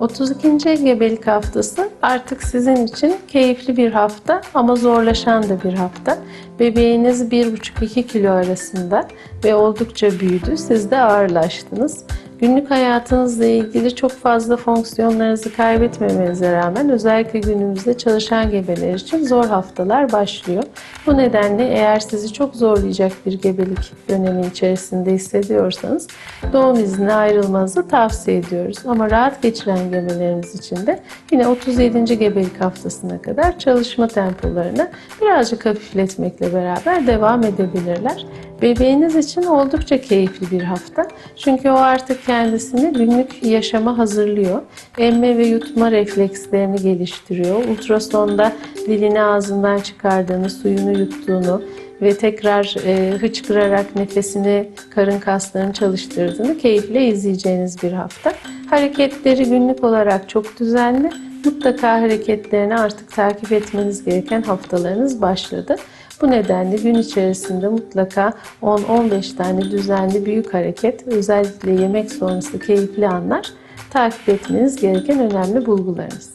32. gebelik haftası artık sizin için keyifli bir hafta ama zorlaşan da bir hafta. Bebeğiniz 1,5-2 kilo arasında ve oldukça büyüdü. Siz de ağırlaştınız. Günlük hayatınızla ilgili çok fazla fonksiyonlarınızı kaybetmemenize rağmen özellikle günümüzde çalışan gebeler için zor haftalar başlıyor. Bu nedenle eğer sizi çok zorlayacak bir gebelik dönemi içerisinde hissediyorsanız doğum iznine ayrılmanızı tavsiye ediyoruz. Ama rahat geçiren gebelerimiz için de yine 37. gebelik haftasına kadar çalışma tempolarını birazcık hafifletmekle beraber devam edebilirler. Bebeğiniz için oldukça keyifli bir hafta. Çünkü o artık kendisini günlük yaşama hazırlıyor. Emme ve yutma reflekslerini geliştiriyor. Ultrasonda dilini ağzından çıkardığını, suyunu yuttuğunu ve tekrar e, hıçkırarak nefesini, karın kaslarını çalıştırdığını keyifle izleyeceğiniz bir hafta. Hareketleri günlük olarak çok düzenli. Mutlaka hareketlerini artık takip etmeniz gereken haftalarınız başladı. Bu nedenle gün içerisinde mutlaka 10-15 tane düzenli büyük hareket, özellikle yemek sonrası keyifli anlar takip etmeniz gereken önemli bulgularınız.